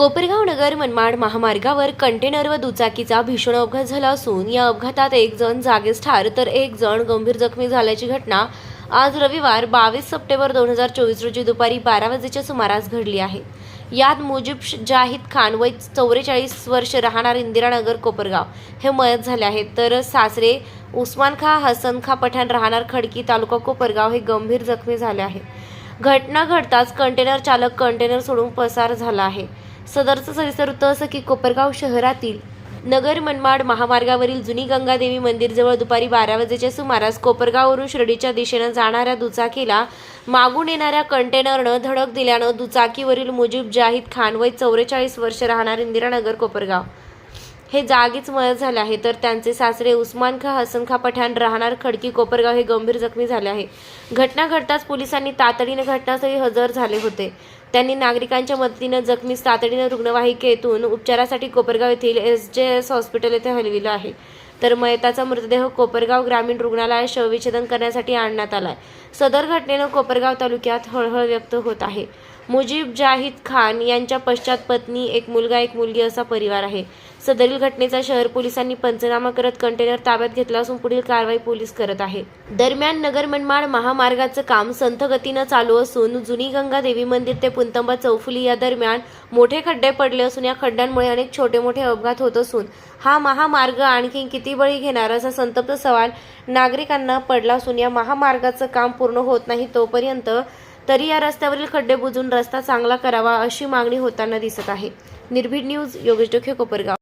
कोपरगाव नगर मनमाड महामार्गावर कंटेनर व दुचाकीचा भीषण अपघात झाला असून या अपघातात एक जण जागीच ठार तर एक जण गंभीर जखमी झाल्याची घटना आज रविवार बावीस सप्टेंबर दोन हजार चोवीस रोजी दुपारी बारा वाजेच्या सुमारास घडली आहे. यात मुजीब जाहिद खान वय चौवेचाळीस वर्ष राहणार इंदिरानगर कोपरगाव हे मयत झाले आहेत. तर सासरे उस्मान खा हसन खा पठाण राहणार खडकी तालुका कोपरगाव हे गंभीर जखमी झाले आहे घटना घडताच कंटेनर चालक कंटेनर सोडून पसार झाला आहे. सदरचं सविस्तर वृत्त असं की कोपरगाव शहरातील नगर मनमाड महामार्गावरील जुनी गंगादेवी मंदिरजवळ दुपारी बारा वाजेच्या सुमारास कोपरगाववरून शिर्डीच्या दिशेनं जाणाऱ्या दुचाकीला मागून येणाऱ्या कंटेनरनं धडक दिल्यानं दुचाकीवरील मुजीब जाहिद खान वय चौवेचाळीस वर्ष राहणार इंदिरानगर कोपरगाव. हे जागीच मयत झाले आहे. तर त्यांचे सासरे उस्मान खा हसन खा पठाण राहणार खडकी कोपरगाव हे गंभीर जखमी झाले आहे. घटना घडताच पोलिसांनी तातडीने घटनास्थळी हजर झाले होते. त्यांनी नागरिकांच्या मदतीनं जखमीस तातडीनं रुग्णवाहिकेतून उपचारासाठी कोपरगाव येथील एस जे एस हॉस्पिटल येथे हलविलं आहे. तर मयताचा मृतदेह कोपरगाव ग्रामीण रुग्णालयात शवविच्छेदन करण्यासाठी आणण्यात आलाय. सदर घटनेनं कोपरगाव तालुक्यात हळहळ व्यक्त होत आहे. मुजीब जाहिद खान यांच्या पश्चात पत्नी एक मुलगा एक मुलगी असा परिवार आहे. सदरील घटनेचा शहर पोलिसांनी पंचनामा करत कंटेनर ताब्यात घेतला असून पुढील कारवाई पोलीस करत आहे. दरम्यान नगर मनमाड महामार्गाचं काम संथ गतीनं चालू असून जुनी गंगा देवी मंदिर ते पुंतंबा चौफुली या दरम्यान मोठे खड्डे पडले असून या खड्ड्यांमुळे अनेक छोटे मोठे अपघात होत असून हा महामार्ग आणखी किती बळी घेणार असा संतप्त सवाल नागरिकांना पडला असून या महामार्गाचं काम पूर्ण होत नाही तोपर्यंत तरी या रस्त्यावरील खड्डे बुजून रस्ता चांगला करावा अशी मागणी होताना दिसत आहे. निर्भीड न्यूज योगेश डोखे कोपरगाव.